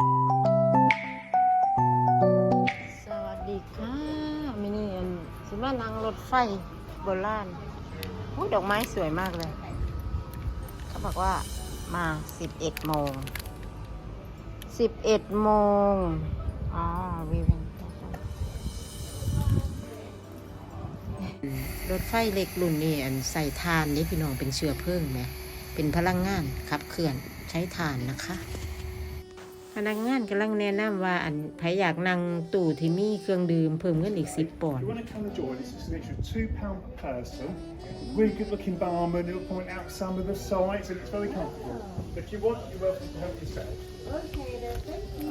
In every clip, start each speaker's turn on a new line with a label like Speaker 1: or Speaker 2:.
Speaker 1: สวัสดีค่ะมินี่อันสิมานั่งรถไฟโบราณอุ๊ยดอกไม้สวยมากเลย เขาบอกว่ามา11โมง11โมงอ๋อวีเวนรถไฟเล็กรุ่นนี้อันใส่ทานนี่พี่น้องเป็นเชื้อเพลิงไหมเป็นพลังงานขับเคลื่อนใช้ทานนะคะ นักงานกำลังแนะนำว่าอันใครอยากนั่งตู้ที่มีเครื่องดื่มเพิ่มเงินอีกสิบปอนด์
Speaker 2: If you want to come and join us, it's an extra two pound per person. Really good looking barman who'll point out some of the sites and it's very comfortable. If you want, you're welcome to help yourself. Okay, then, thank you.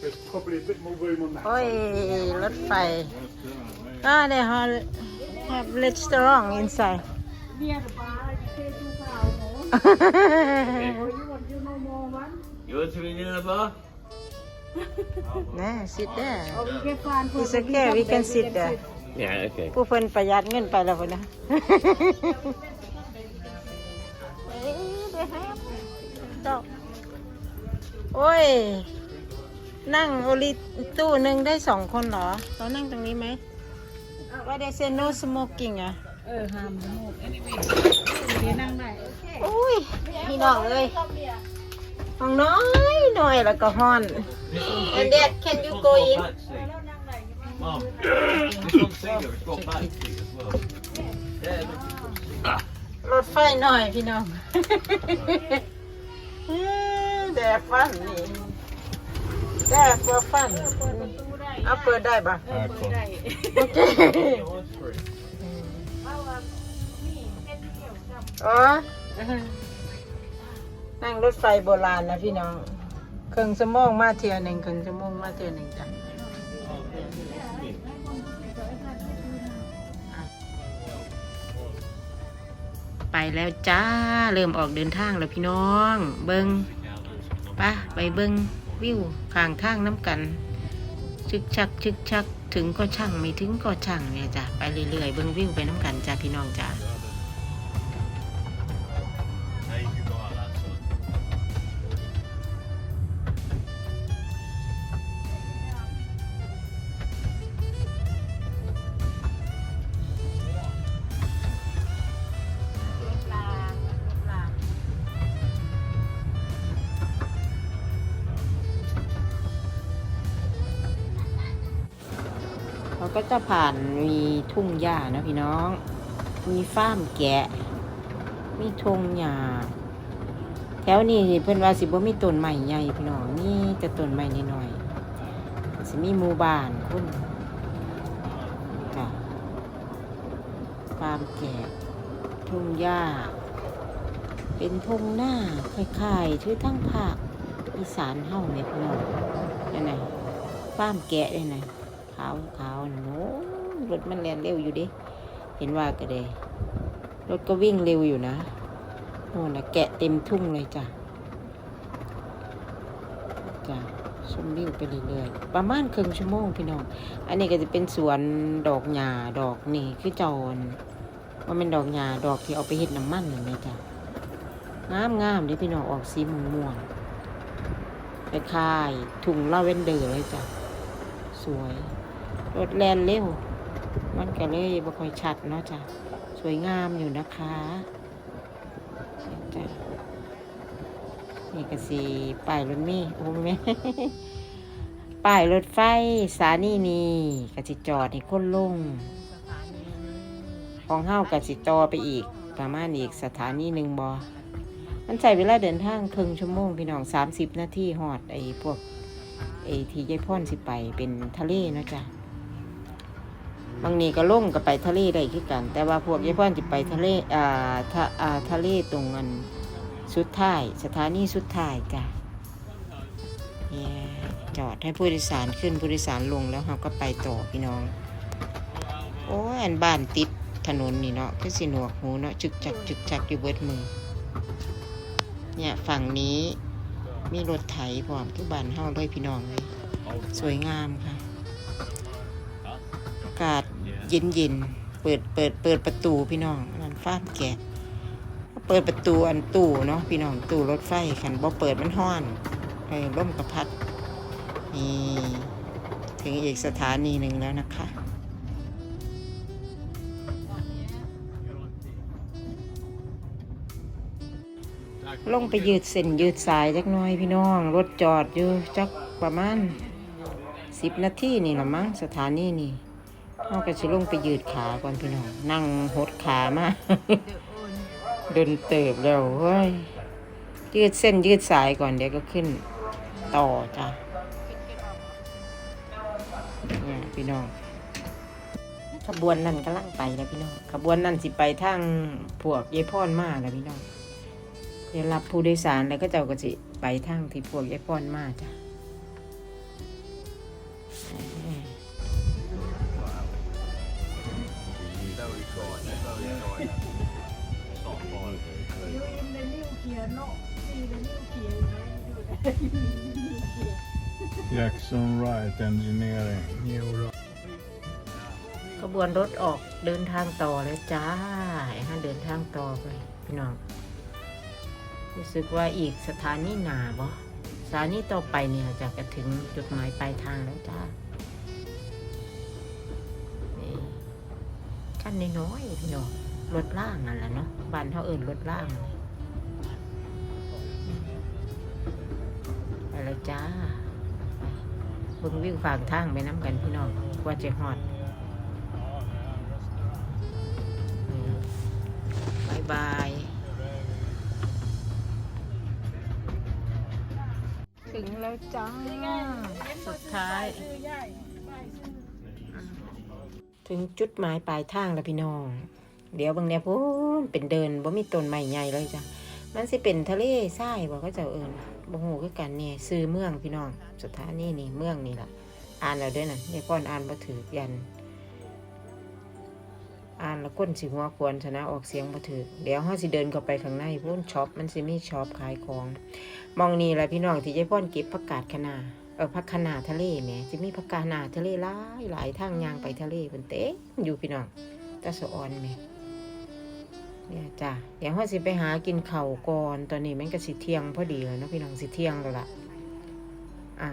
Speaker 2: There's probably a bit more room on that.
Speaker 1: โอ้ย
Speaker 2: side.
Speaker 1: รถไฟอ่าเดี๋ยว have have restaurant inside
Speaker 3: Near the bar, you pay two pounds more. Or you want you no more one?
Speaker 4: You want to be near the bar?
Speaker 1: นะ sit there
Speaker 3: Or we can find for
Speaker 1: it's okay we can sit there
Speaker 4: Yeah, okay.
Speaker 1: ผู้เพิ่นประหยัดเงินไปแล้วพุ่นนะเอ้ยเดี๋ยวให้เจ้าโอ้ย นั่งโอลิตู้หนึ่งได้สองคนเหรอเรานั่งตรงนี้ไหมว่าได้เซนโนสโมกิ้งอะ
Speaker 3: เออห้ามสมุก anyway เดี๋ยวนั่งได้โอเค
Speaker 1: อุ้ย พี่น้องเอ้ย ห้องน้อยหน่อยแล้วก็ห้อน And Dad, can you go in?
Speaker 4: Mom, this one's bigger. It's got back seat as well. Yeah,
Speaker 1: รถไฟหน่อยพี่น้องแดดฟันนี่แดดฟัวฟันเอาเปิดได้ปะ
Speaker 3: เออเปิดได้
Speaker 1: โอเค
Speaker 4: look. It's free.
Speaker 3: เอาอะ นั่
Speaker 1: งรถไฟโบราณนะพี่น้องเครึ่องชั่วโมงมาเทียหนึ่งเครึ่องชั่วโมงมาเทียหนึ่งจ้ะไปแล้วจ้า เริ่มออกเดินทางแล้วพี่น้อง เบิงปะไปเบิงวิวข้างทางน้ำกัน ชึกชักชึกชักถึงก็ช่างไม่ถึงก็ช่างเนี่ยจ้ะไปเรื่อยๆเบิงวิวไปน้ำกันจ้ะพี่น้องจ้ะ เราก็จะผ่านมีทุ่งหญ้านะพี่น้อง มีฟาร์มแกะ มีทงหญ้าแถวนี้เพิ่นว่าสิบ่มีต้นใหม่ใหญ่พี่น้องมีแต่ต้นใหม่น้อยๆสิมีหมู่บ้านคุณค่ะฟาร์มแกะทุ่งหญ้า เป็นทงหน้าคล้ายๆชื่อทั้งภาคอีสานเฮาเนี่ยพี่น้องนั่นน่ะฟาร์มแกะเลยนะ ขาวขาวนะโน้รถมันแล่นเร็วอยู่ดิเห็นว่าก็เลยรถก็วิ่งเร็วอยู่นะโน่นนะแกะเต็มทุ่งเลยจ้ะจ้ะชมวิวไปเรื่อยๆประมาณครึ่งชั่วโมงพี่น้อง อันนี้ก็จะเป็นสวนดอกหญ้าดอกนี่คือจอนว่าเป็นดอกหญ้าดอกที่เอาไปเฮ็ดน้ำมันเห็นไหจ้ะงามงามๆเด้พี่น้องออกสีม่วงๆไปคล้ายถุงลาเวนเดอร์เลยจ้ะ สวย รถแลนเร็ว มันก็เลยบ่ค่อยชัดเนาะจ้ะ สวยงามอยู่นะคะจ้ะนี่ก็สีป้ายรถมีโอ้แม่ป้ายรถไฟสถานีนี่ก็สิจอดให้คนลง ของเฮาก็สิต่อไปอีก ประมาณอีกสถานีหนึ่งบอมันใช้เวลาเดินทางครึ่งชั่วโมงพี่น้องสามสิบนาทีหอดไอ้พวกไอ้ที่ยายพ่อนสิไปเป็นทะเลเนาะจ๊ะ บางนี้ก็ล่งก็ไปทะเลได้คือกัน แต่ว่าพวกยายพ่อนสิไปทะเลอ่าทะอ่าทะเลตรงอันสุดท้าย สถานีสุดท้ายจ้ะเนี่ยจอดให้ผู้โดยสารขึ้นผู้โดยสารลงแล้วเราก็ไปต่อพี่น้อง โอ้อันบ้านติดถนนนี่เนาะคือสิหนวกหูเนาะจึกจักจึกจักอยู่เบิดมือเนี่ยฝั่งนี้มีรถไถพร้อมทุกบ้านเฮาเลยพี่น้องเลยสวยงามค่ะ อากาศ เย็นเย็นๆเปิดเปิดเปิดประตูพี่น้องนั่นฟาดแกะเปิดประตูอันตู้เนาะพี่น้องตู้รถไฟคันบ่เปิดมันห้อนไอ้ร่มกระพัดนี่ถึงอีกสถานีหนึ่งแล้วนะคะลงไปยืดเส้นยืดสายจักน่อยพี่น้อง รถจอดอยู่จักประมาณสิบนาทีนี่ละมั้งสถานีนี่ เราก็สิลงไปยืดขาก่อนพี่น้อง นั่งหดขามาเดินเติบแล้วเฮ้ย ยืดเส้นยืดสายก่อนเดี๋ยวก็ขึ้น ต่อจ้ะเนี่ยพี่น้อง ขบวนนั่นกำลังไปแล้วพี่น้อง ขบวนนั่นสิไปทางพวกยายพ่อนมาแล้วพี่น้องเดี๋ยวรับผู้โดยสารแล้วก็เจ้าก็สิไปทางที่พวกยายพ่อนมาจ้ะ
Speaker 4: อร์รีคอร์
Speaker 3: เซอร์รีคยวเคียโนซีเด
Speaker 1: นิเลี้ยวเคีย
Speaker 2: Jackson Wright Engineering นิวโร
Speaker 1: ขบวนรถออกเดินทางต่อเลยจ้าให้เดินทางต่อไปพี่น้อง รู้สึกว่าอีกสถานีหนาบ่สถานีต่อไปเนี่ยจะกระถึงจุดหมายปลายทางแล้วจ้า นน้อยๆพี่น้องรถล่างนั่นแหละเนาะบ้านเขาเอิ่นรถล่างเลยไปแล้วจ้าไปเบิ่งวิวฝั่งทางไปน้ำกันพี่น้องกว่าจะฮอดบายบายถึงแล้วจ้า สุดท้าย ถึงจุดหมายปลายทางแล้วพี่น้อง เดี๋ยวบางเนี่ยพูนเป็นเดินบ่มีต้นไม้ใหญ่เลยจ้ะมันสิเป็นทะเลทรายบอกก็จะเอิญบ่ฮู้คือกันเนี่ยซื้อเมืองพี่น้องสถานีนี่เมืองนี่ล่ะ อ่านแล้วด้วยน่ะเนี่ยป้อนอ่านบ่ถือยัน อ่านแล้วก้นสิหัวควรชนะออกเสียงบ่ถือเดี๋ยวเฮาสิเดินเข้าไปข้างในพุ่นช็อปมันสิมีช็อปขายของมองนี่แหละพี่น้องที่ยายพ่อนเก็บผักกาดคะนาเออผักคะนาทะเลแหมสิมีผักกาดนาทะเลหลายหลายทางยางไปทะเลเพิ่นเต็มอยู่พี่น้องตาสะออนแหมเนี่ยจ้ะเดี๋ยวเฮาสิไปหากินเข้าก่อนตอนนี้มันก็สิเที่ยงพอดีแล้วนะพี่น้องสิเที่ยงแล้วล่ะอ่า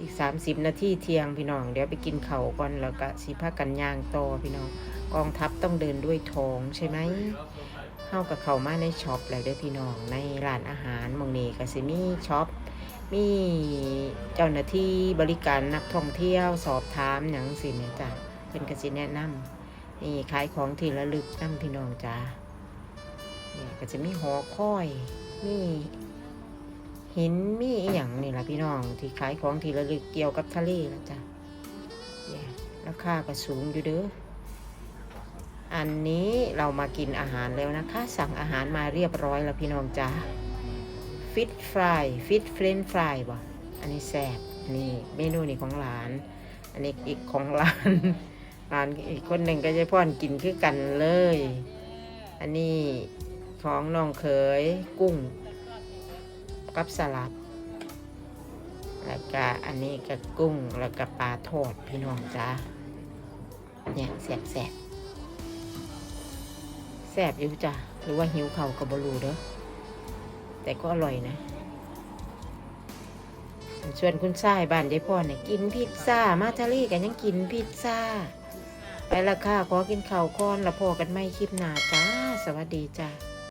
Speaker 1: อีกสามสิบนาทีเที่ยงพี่น้อง เดี๋ยวไปกินเข่าก่อนแล้วก็สีผ้ากันยางต่อพี่น้อง กองทัพต้องเดินด้วยท้องใช่ไหมเข้ากับเขามาในช็อปแล้วด้อพี่น้องในร้านอาหารมองนี้ก็สิมีช็อป มีเจ้าหน้าที่บริการนักท่องเที่ยวสอบถามหนังสิเนี่ยจ้ะเป็นกสิแนะนำนี่ขายของที่ระลึกนั่งพี่น้องจ้าเนี่ยก็จะมีหอคอย มีหินมีอย่างนี่แหละพี่น้อง ที่ขายของที่ระลึกเกี่ยวกับทะเลแล้วจ้ะเนี่ยราคาก็สูงอยู่เด้อ อันนี้เรามากินอาหารแล้วนะคะ สั่งอาหารมาเรียบร้อยแล้วพี่น้องจ้า ฟิตฟรายฟิตเฟรนฟรายบ่อันนี้แซ่บนี่เมนูนี่ของหลาน อันนี้อีกของหลานหลานอีกคนหนึ่งก็จะพ่อนกินคือกันเลย อันนี้ของน้องเขยกุ้ง กับสลัด แล้วก็อันนี้ก็กุ้งแล้วก็ปลาทอดพี่น้องจ้าเนี่ยแสบแสบแสบอยู่จ้ะหรือว่าหิวเข่ากับบรูเด้อ แต่ก็อร่อยนะชวนคุณชายบ้านยายพ่อเนี่ยกินพิซซ่า มาทะเลกันยังกินพิซซ่า ไปละค่ะขอกินข้าวก้อนละพอกันไม่คลิปหนาจ้า สวัสดีจ้า